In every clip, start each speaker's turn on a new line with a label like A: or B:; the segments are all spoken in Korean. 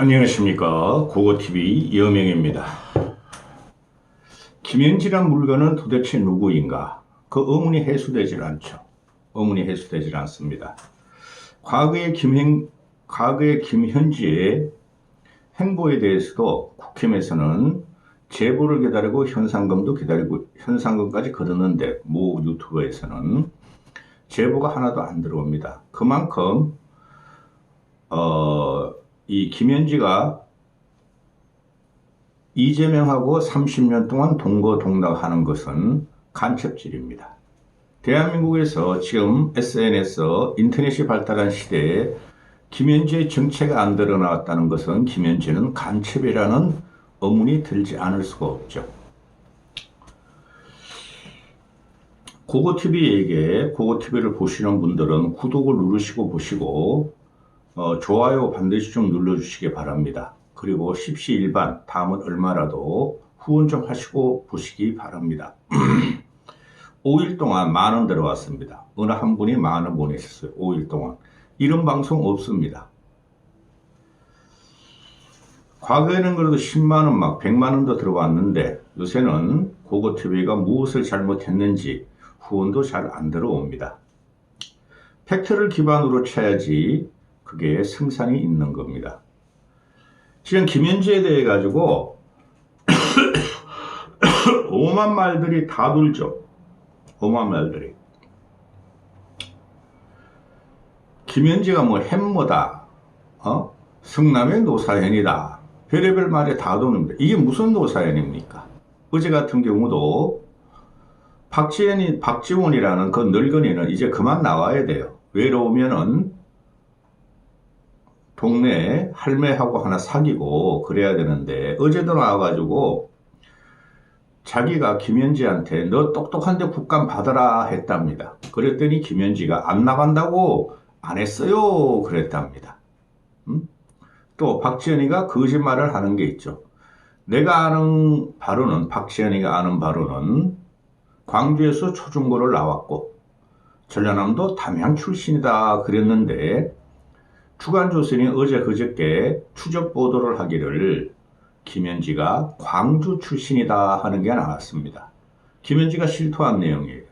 A: 안녕하십니까. 고고TV 여명입니다. 김현지란 물건은 도대체 누구인가? 그 의문이 해소되질 않죠. 의문이 해소되질 않습니다. 과거의 김행 과거의 김현지의 행보에 대해서도 국힘에서는 제보를 기다리고 현상금도 기다리고 현상금까지 거뒀는데 모 유튜버에서는 제보가 하나도 안 들어옵니다. 그만큼 어, 이 김현지가 이재명하고 30년 동안 동거동락하는 것은 간첩질입니다. 대한민국에서 지금 SNS, 인터넷이 발달한 시대에 김현지의 정체가 안 드러나왔다는 것은 김현지는 간첩이라는 의문이 들지 않을 수가 없죠. 고고TV에게 고고TV를 보시는 분들은 구독을 누르시고 보시고 어, 좋아요 반드시 좀 눌러주시기 바랍니다. 그리고 십시일반 다음은 얼마라도 후원 좀 하시고 보시기 바랍니다. 5일 동안 만 원 들어왔습니다. 어느 한 분이 만 원 보내셨어요. 5일 동안. 이런 방송 없습니다. 과거에는 그래도 10만원 막 100만원도 들어왔는데 요새는 고고TV가 무엇을 잘못했는지 후원도 잘 안 들어옵니다. 팩트를 기반으로 쳐야지 그게 승산이 있는 겁니다. 지금 김현지에 대해 가지고 오만 말들이 다 돌죠. 오만 말들이. 김현지가 뭐 햄머다, 어? 성남의 노사연이다. 별의별 말이 다 도는데 이게 무슨 노사연입니까? 어제 같은 경우도 박지원이, 박지원이라는 그 늙은이는 이제 그만 나와야 돼요. 외로우면은 동네에 할매하고 하나 사귀고 그래야 되는데 어제도 나와가지고 자기가 김현지한테 너 똑똑한데 국감 받아라 했답니다. 그랬더니 김현지가 안 나간다고 안 했어요 그랬답니다. 음? 또 박지현이가 거짓말을 하는 게 있죠. 내가 아는 바로는 박지현이가 아는 바로는 광주에서 초중고를 나왔고 전라남도 담양 출신이다 그랬는데 주간조선이 어제 그저께 추적 보도를 하기를 김현지가 광주 출신이다 하는 게 나왔습니다. 김현지가 실토한 내용이에요.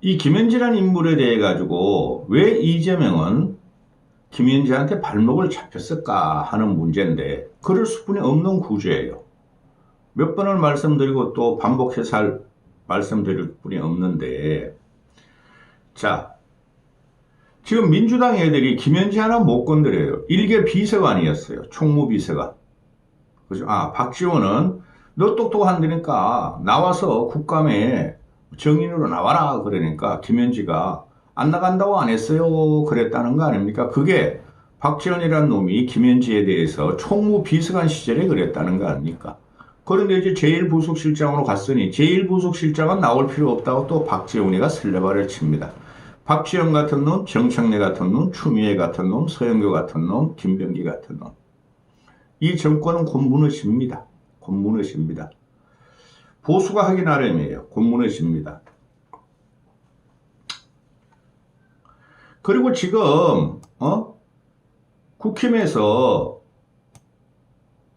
A: 이 김현지란 인물에 대해 가지고 왜 이재명은 김현지한테 발목을 잡혔을까 하는 문제인데 그럴 수뿐이 없는 구조예요. 몇 번을 말씀드리고 또 반복해서 할 말씀드릴 뿐이 없는데 자 지금 민주당 애들이 김현지 하나 못 건드려요. 일개 비서관이었어요. 총무비서관. 그죠? 아, 박지원은 너 똑똑한다니까 나와서 국감에 정인으로 나와라 그러니까 김현지가 안 나간다고 안 했어요 그랬다는 거 아닙니까? 그게 박지원이라는 놈이 김현지에 대해서 총무 비서관 시절에 그랬다는 거 아닙니까? 그런데 이제 제1부속실장으로 갔으니 제1부속실장은 나올 필요 없다고 또 박지원이가 설레발을 칩니다. 박지영 같은 놈, 정청래 같은 놈, 추미애 같은 놈, 서영교 같은 놈, 김병기 같은 놈. 이 정권은. 곧 무너집니다. 보수가 하기 나름이에요. 곧 무너집니다. 그리고 지금 어? 국힘에서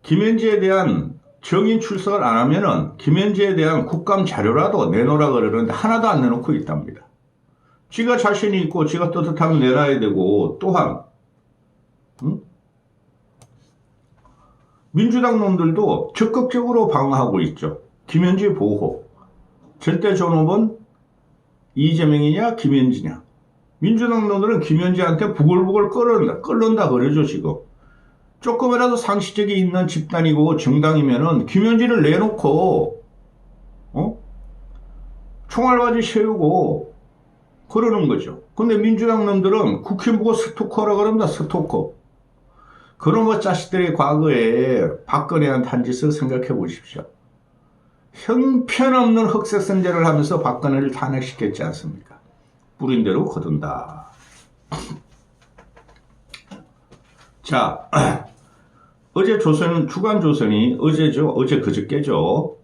A: 김현지에 대한 정인 출석을 안 하면은 김현지에 대한 국감 자료라도 내놓으라 그러는데 하나도 안 내놓고 있답니다. 지가 자신이 있고 지가 떳떳하면 내놔야 되고 또한 응? 민주당 놈들도 적극적으로 방어하고 있죠. 김현지 보호. 절대 존업은 이재명이냐 김현지냐. 민주당 놈들은 김현지한테 부글부글 끓는다, 끓는다 그러죠 지금. 조금이라도 상식적이 있는 집단이고 정당이면은 김현지를 내놓고 어? 총알바지 세우고 그러는 거죠. 근데 민주당 놈들은 국힘 보고 스토커라 그럽니다. 스토커. 그놈의 자식들이 과거에 박근혜한테 한 짓을 생각해 보십시오. 형편없는 흑색 선제를 하면서 박근혜를 탄핵시켰지 않습니까? 뿌린 대로 거둔다. 자, 어제 조선, 주간 조선이 어제죠. 어제 그저께죠.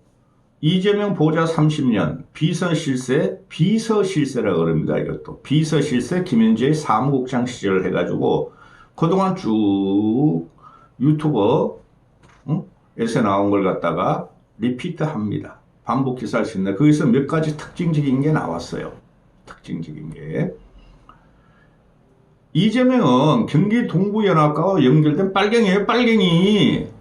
A: 이재명 보좌 30년 비서실세 비서실세라 그럽니다. 이것도 비서실세 김현재의 사무국장 시절을 해가지고 그동안 쭉 유튜버 응? 에서 나온 걸 갖다가 리피트 합니다. 반복 수 있는 거기서 몇 가지 특징적인 게 나왔어요. 특징적인 게 이재명은 경기 동부연합과 연결된 빨갱이에요, 빨갱이.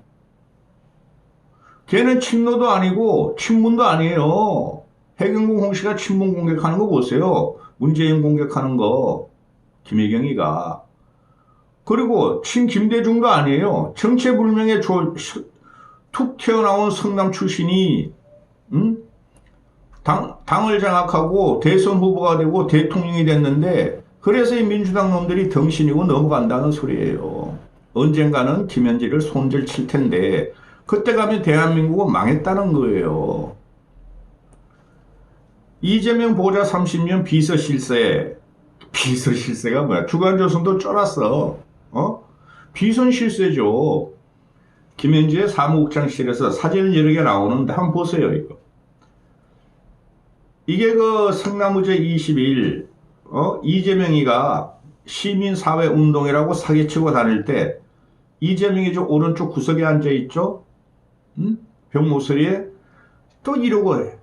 A: 걔는 친노도 아니고 친문도 아니에요. 해경공 홍씨가 친문 공격하는 거 보세요. 문재인 공격하는 거 김혜경이가 그리고 친 김대중도 아니에요. 정체불명의 조, 툭 튀어나온 성남 출신이 응? 당, 당을 장악하고 대선 후보가 되고 대통령이 됐는데 그래서 이 민주당 놈들이 덩신이고 넘어간다는 소리예요. 언젠가는 김현지를 손질 칠 텐데 그때 가면 대한민국은 망했다는 거예요. 이재명 보좌 30년 비서실세 비서실세가 뭐야? 주간조선도 쫄았어. 어? 비선실세죠. 김현지의 사무국장실에서 사진 여러 개 나오는데 한번 보세요, 이거. 이게 그 성나무제 21, 어? 이재명이가 시민사회운동이라고 사기치고 다닐 때 이재명이 저 오른쪽 구석에 앉아있죠? 응? 병모서리에 또 이러고 해.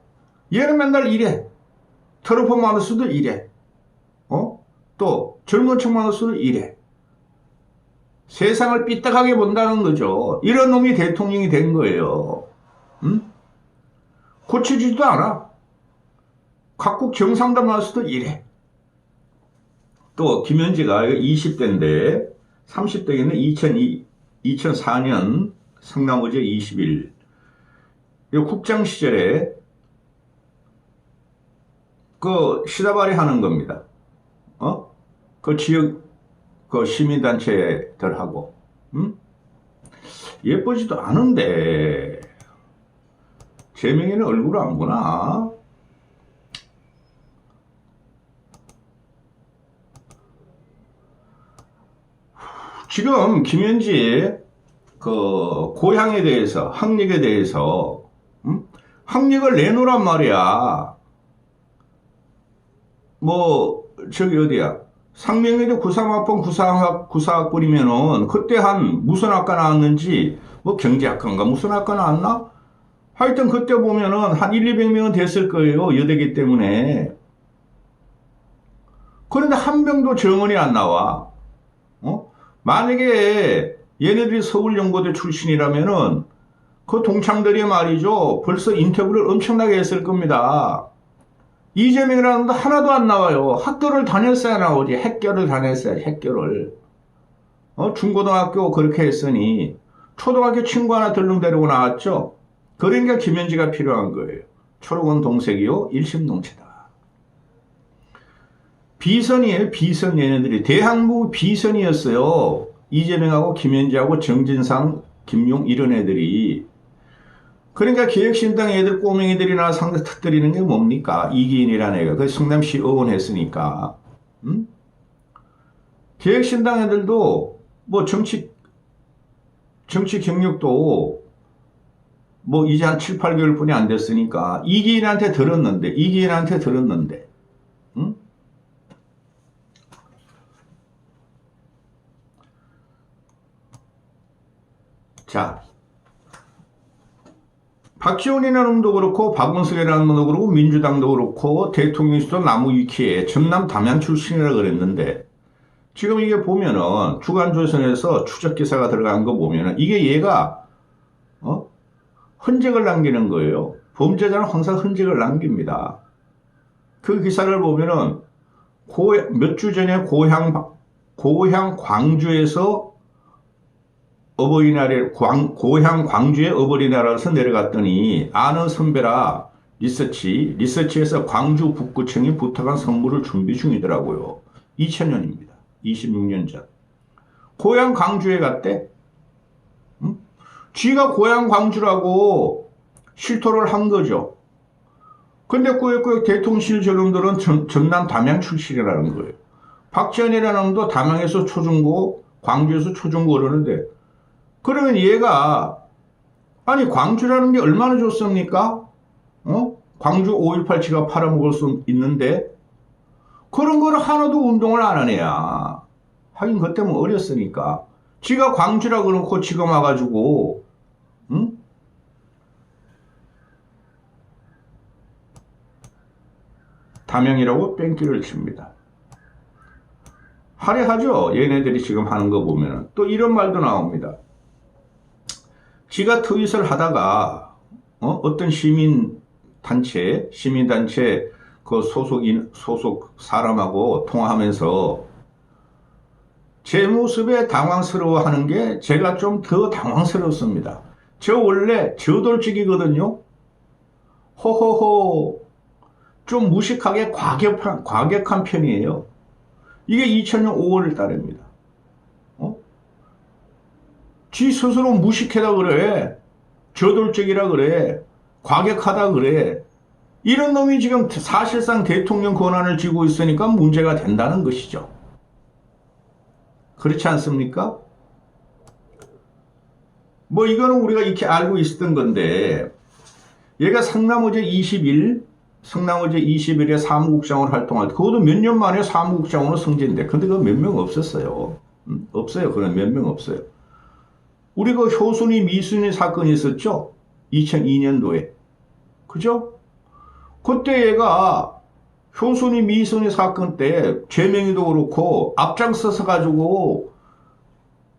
A: 얘는 맨날 이래. 트럼프 마누스도 이래. 어? 또 젊은 척 마누스도 이래. 세상을 삐딱하게 본다는 거죠. 이런 놈이 대통령이 된 거예요. 응? 고치지도 않아. 각국 정상단 마누스도 이래. 또 김현지가 20대인데 30대에는 2002, 2004년 성남어제 20일 이 국장 시절에 그 시다발이 하는 겁니다. 어? 그 지역 그 시민단체들하고 음? 예쁘지도 않은데 제명이는 얼굴 안 보나? 지금 김현지 그 고향에 대해서 학력에 대해서 음? 학력을 내놓으란 말이야. 뭐 저기 어디야 상명에도 93학번 94학 94학번이면은 그때 한 무슨 학과 나왔는지 뭐 경제학과인가 무슨 학과 나왔나? 하여튼 그때 보면은 한 1, 200명은 됐을 거예요 여대기 때문에 그런데 한 명도 정원이 안 나와 어? 만약에 얘네들이 서울연고대 출신이라면은 그 동창들이 말이죠 벌써 인터뷰를 엄청나게 했을 겁니다 이재명이라는 거 하나도 안 나와요. 학교를 다녔어야 나오지. 학교를 다녔어야 학교를. 어, 중고등학교 그렇게 했으니 초등학교 친구 하나 들릉 데리고 나왔죠. 그러니까 김현지가 필요한 거예요. 초록은 동색이요. 일심동체다. 비선이에요. 비선 얘네들이. 대한민국 비선이었어요. 이재명하고 김현지하고 정진상, 김용 이런 애들이. 그러니까 개혁신당 애들 꼬맹이들이나 상대 터뜨리는 게 뭡니까? 이기인이라는 애가 그 성남시 의원 했으니까. 음? 개혁신당 애들도 뭐 정치 정치 경력도 뭐 이제 한 7, 8개월 뿐이 안 됐으니까 이기인한테 들었는데 이기인한테 들었는데 음? 자 박지원이라는 놈도 그렇고 박원석이라는 놈도 그렇고 민주당도 그렇고 대통령실도 나무 위키에 전남 담양 출신이라 그랬는데 지금 이게 보면은 주간조선에서 추적 기사가 들어간 거 보면은 이게 얘가 어? 흔적을 남기는 거예요. 범죄자는 항상 흔적을 남깁니다. 그 기사를 보면은 몇 주 전에 고향 고향 광주에서 어버이날에 광, 고향 광주에 어버이날에서 내려갔더니 아는 선배라 리서치 리서치에서 광주 북구청이 부탁한 선물을 준비 중이더라고요. 2000년입니다. 26년 전. 고향 광주에 갔대. 응? 쥐가 고향 광주라고 실토를 한 거죠. 근데 꾸역꾸역 대통령실 저놈들은 전, 전남 담양 출신이라는 거예요. 박지원이라는 놈도 담양에서 초중고, 광주에서 초중고 그러는데 그러면 얘가 아니 광주라는 게 얼마나 좋습니까? 어? 광주 5.18치가 팔아먹을 수 있는데 그런 거를 하나도 운동을 안 하네야. 하긴 그때 뭐 어렸으니까. 지가 광주라 그러고 지가 와가지고, 응? 다명이라고 뺑기를 칩니다. 화려하죠? 얘네들이 지금 하는 거 보면. 또 이런 말도 나옵니다. 지가 트윗을 하다가, 어? 떤 시민 단체, 시민 단체 그 소속인, 소속 사람하고 통화하면서 제 모습에 당황스러워 하는 게 제가 좀 더 당황스럽습니다. 저 원래 저돌직이거든요. 호호호. 좀 무식하게 과격한, 과격한 편이에요. 이게 2000년 5월 달입니다. 어? 지 스스로 무식하다 그래. 저돌적이라 그래. 과격하다 그래. 이런 놈이 지금 사실상 대통령 권한을 쥐고 있으니까 문제가 된다는 것이죠. 그렇지 않습니까? 뭐 이거는 우리가 이렇게 알고 있었던 건데 얘가 상남어제 20일 성남어제 20일에 사무국장으로 활동할 때 그것도 몇 년 만에 사무국장으로 승진돼. 근데 그 몇 명 없었어요. 음, 없어요. 그런 몇 명 없어요. 우리 그 효순이 미순이 사건이 있었죠? 2002년도에. 그죠? 그때 얘가 효순이 미순이 사건 때 죄명이도 그렇고 앞장서서 가지고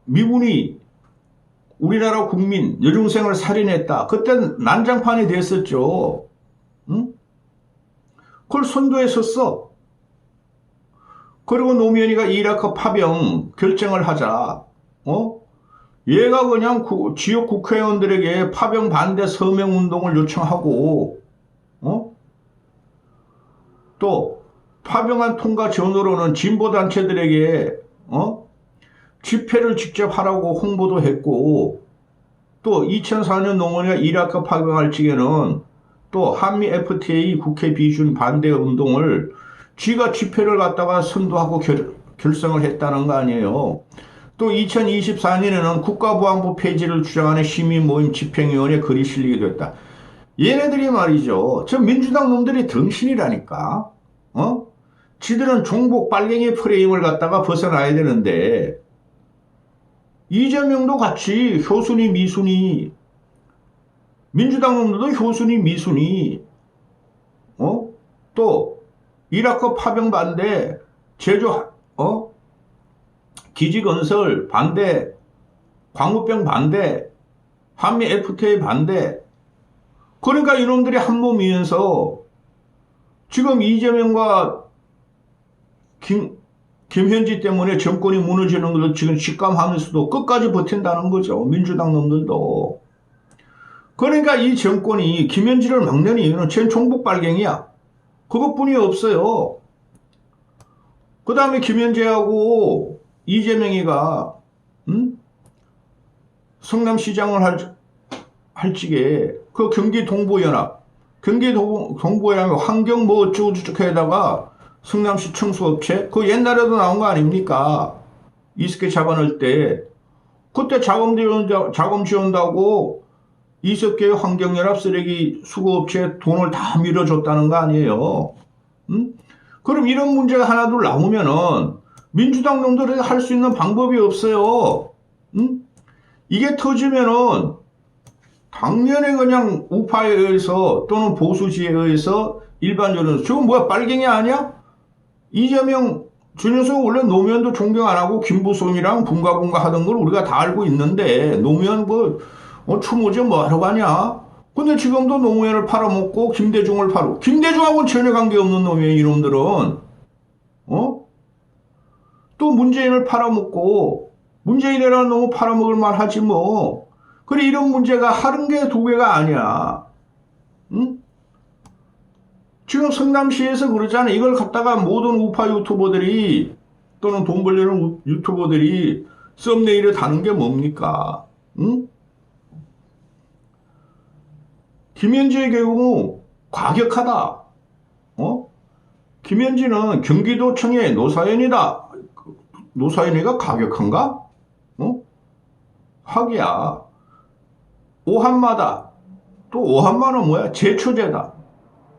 A: 미군이 우리나라 국민 여중생을 살인했다. 그때 난장판이 됐었죠. 응? 그걸 선도했었어. 그리고 노무현이가 이라크 파병 결정을 하자. 어? 얘가 그냥 구, 지역 국회의원들에게 파병 반대 서명 운동을 요청하고 어? 또 파병안 통과 전후로는 진보 단체들에게 어? 집회를 직접 하라고 홍보도 했고 또 2004년 노무현이가 이라크 파병할 적에는 또 한미 FTA 국회 비준 반대 운동을 쥐가 집회를 갖다가 선도하고 결, 결성을 했다는 거 아니에요. 또 2024년에는 국가보안부 폐지를 주장하는 시민 모임 집행위원회 글이 실리게 됐다. 얘네들이 말이죠. 저 민주당 놈들이 덩신이라니까. 어? 지들은 종복 빨갱이 프레임을 갖다가 벗어나야 되는데 이재명도 같이 효순이 미순이 민주당 놈들도 효순이 미순이 어? 또 이라크 파병 반대 제주 어? 기지 건설 반대 광우병 반대 한미 FTA 반대 그러니까 이놈들이 한 몸이면서 지금 이재명과 김, 김현지 때문에 정권이 무너지는 것을 지금 직감하면서도 끝까지 버틴다는 거죠. 민주당 놈들도. 그러니까 이 정권이 김현지를 막는 이유는 쟤 종북 발갱이야. 그것뿐이 없어요. 그 다음에 김현재하고 이재명이가 음? 성남시장을 할, 할 적에 그 경기 동부연합 경기 동, 동부연합 환경 뭐 어쩌고 저쩌고 해다가 성남시 청소업체 그 옛날에도 나온 거 아닙니까? 이스케 잡아넣을 때 그때 자금 지원 자금 지원다고 이석계 환경연합 쓰레기 수거업체에 돈을 다 밀어줬다는 거 아니에요? 음? 그럼 이런 문제가 하나둘 나오면은 민주당 놈들이 할 수 있는 방법이 없어요. 음? 이게 터지면은 당연히 그냥 우파에 의해서 또는 보수지에 의해서 일반적으로 저건 뭐야 빨갱이 아니야? 이재명 준현석 원래 노무현도 존경 안 하고 김부성이랑 분가분가 하던 걸 우리가 다 알고 있는데 노무현 뭐 어, 추모제 뭐 하러 가냐? 근데 지금도 노무현을 팔아먹고 김대중을 팔고 김대중하고는 전혀 관계없는 놈이에요 이놈들은 어? 또 문재인을 팔아먹고 문재인이라는 놈을 팔아먹을 만하지 뭐 그래 이런 문제가 하는 게 두 개가 아니야 응? 지금 성남시에서 그러잖아 이걸 갖다가 모든 우파 유튜버들이 또는 돈 벌려는 유튜버들이 썸네일에 다는 게 뭡니까 응? 김현지의 경우 과격하다. 어? 김현지는 경기도청의 노사연이다. 노사연이가 과격한가? 어? 학이야. 오한마다. 또 오한마는 뭐야? 제초제다.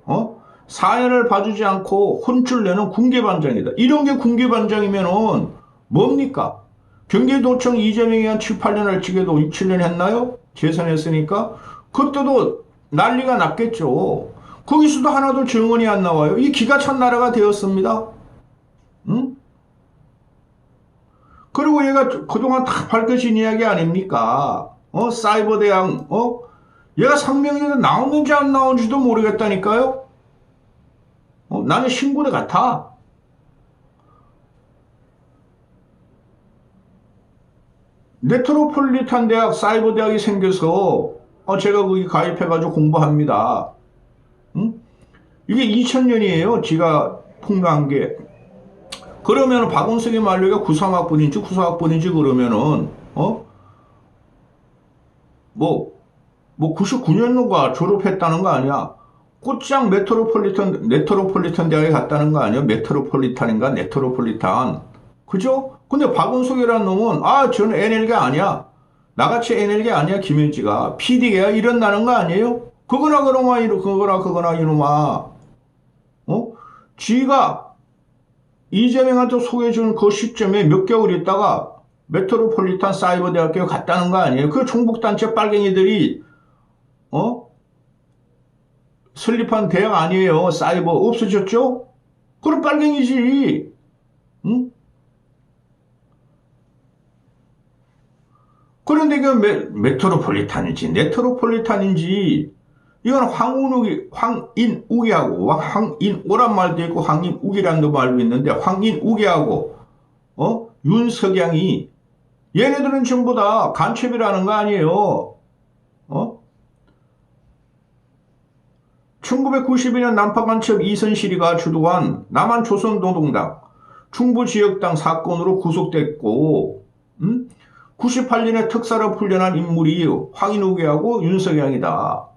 A: 어? 사연을 봐주지 않고 혼쭐 내는 군계반장이다. 이런 게 군계반장이면은 뭡니까? 경기도청 이재명이 한 7, 8년을 지게도 6, 7년 했나요? 재선했으니까 그때도 난리가 났겠죠. 거기서도 하나도 증언이 안 나와요. 이 기가 찬 나라가 되었습니다. 응? 그리고 얘가 그동안 다 밝혀진 이야기 아닙니까? 어, 사이버 대항, 어? 얘가 상명리에 나오는지 안 나오는지도 모르겠다니까요? 어, 나는 신고대 같아. 네트로폴리탄 대학 사이버 대학이 생겨서 어, 제가 거기 가입해가지고 공부합니다. 응? 이게 2000년이에요. 지가 폭로한 게. 그러면 박원석의 말로가 93학번인지 94학번인지 그러면은 어? 뭐, 뭐 99년도가 졸업했다는 거 아니야? 꽃장 메트로폴리탄, 네트로폴리탄 대학에 갔다는 거 아니야? 메트로폴리탄인가? 네트로폴리탄. 그죠? 근데 박원석이라는 놈은, 아, 저는 NL가 아니야. 나같이 NL가 아니야, 김현지가. PD가 이런다는 거 아니에요? 그거나 그놈아, 이놈, 그거나 그거나 이놈아. 어? 지가 이재명한테 소개해준 그 시점에 몇 개월 있다가 메트로폴리탄 사이버 대학교에 갔다는 거 아니에요? 그 종북단체 빨갱이들이, 어? 설립한 대학 아니에요. 사이버 없어졌죠? 그럼 빨갱이지. 응? 그런데 그 메, 메트로폴리탄인지 네트로폴리탄인지 이건 황운욱이 황인욱이하고 황인오란 말도 있고 황인욱이란도 말도 있는데 황인욱이하고 어 윤석양이 얘네들은 전부 다 간첩이라는 거 아니에요. 어? 1992년 난파간첩 이선실이가 주도한 남한 조선노동당 충북지역당 사건으로 구속됐고 음? 98년에 특사로 풀려난 인물이 황인욱이하고 윤석양이다.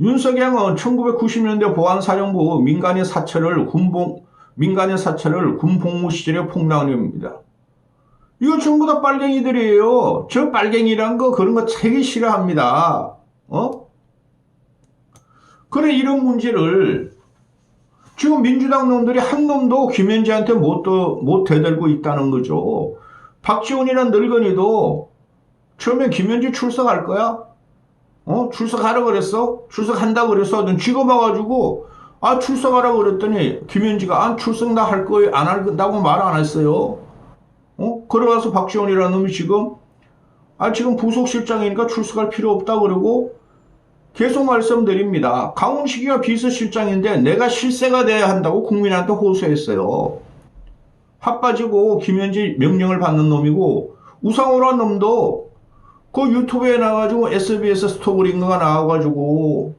A: 어? 윤석양은 1990년대 보안사령부 민간인 사찰을 군봉 민간인 사찰을 군복무 시절에 폭락입니다. 이거 전부 다 빨갱이들이에요. 저 빨갱이란 거 그런 거 되게 싫어합니다. 어? 그래 이런 문제를 지금 민주당 놈들이 한 놈도 김현지한테 못, 못 대들고 있다는 거죠. 박지원이란 늙은이도 처음에 김현지 출석할 거야? 어? 출석하라 그랬어? 출석한다 그랬어? 넌 지금 와가지고 아 출석하라 그랬더니 김현지가 안 출석 나 할 거예요 안 한다고 말 안 했어요. 어? 그러가서 박지원이라는 놈이 지금 아 지금 부속실장이니까 출석할 필요 없다 그러고 계속 말씀드립니다. 강훈식이가 비서실장인데 내가 실세가 돼야 한다고 국민한테 호소했어요. 핫 빠지고 김현지 명령을 받는 놈이고 우상호란 놈도 그 유튜브에 나와가지고 SBS 스토리인가가 나와가지고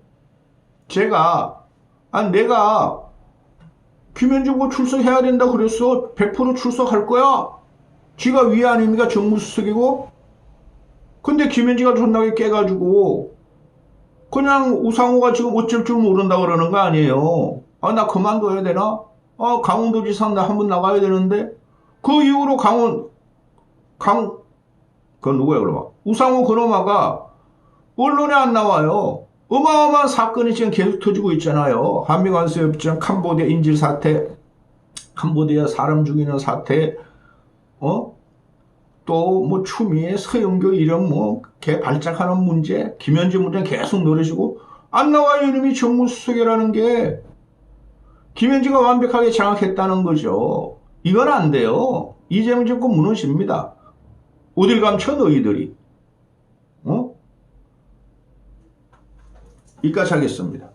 A: 제가 아 내가 김현지 뭐 출석해야 된다 그랬어 100% 출석할 거야? 지가 위 아닙니까? 정무수석이고? 근데 김현지가 존나게 깨가지고 그냥 우상호가 지금 어쩔 줄 모른다 그러는 거 아니에요? 아 나 그만둬야 되나? 아 강원도지사 나 한 번 나가야 되는데 그 이후로 강원 강 그건 누구야 그러면 우상호 그놈아가 언론에 안 나와요. 어마어마한 사건이 지금 계속 터지고 있잖아요. 한미 관세 협정, 캄보디아 인질 사태, 캄보디아 사람 죽이는 사태, 어? 또 뭐 추미애, 서영교 이런 뭐개 발작하는 문제, 김현지 문제 계속 늘어지고 안 나와요 이름이 정무수석이라는 게 김현지가 완벽하게 장악했다는 거죠. 이건 안 돼요. 이재명 정권 무너집니다. 어딜 감춰 너희들이 어? 이까지 하겠습니다.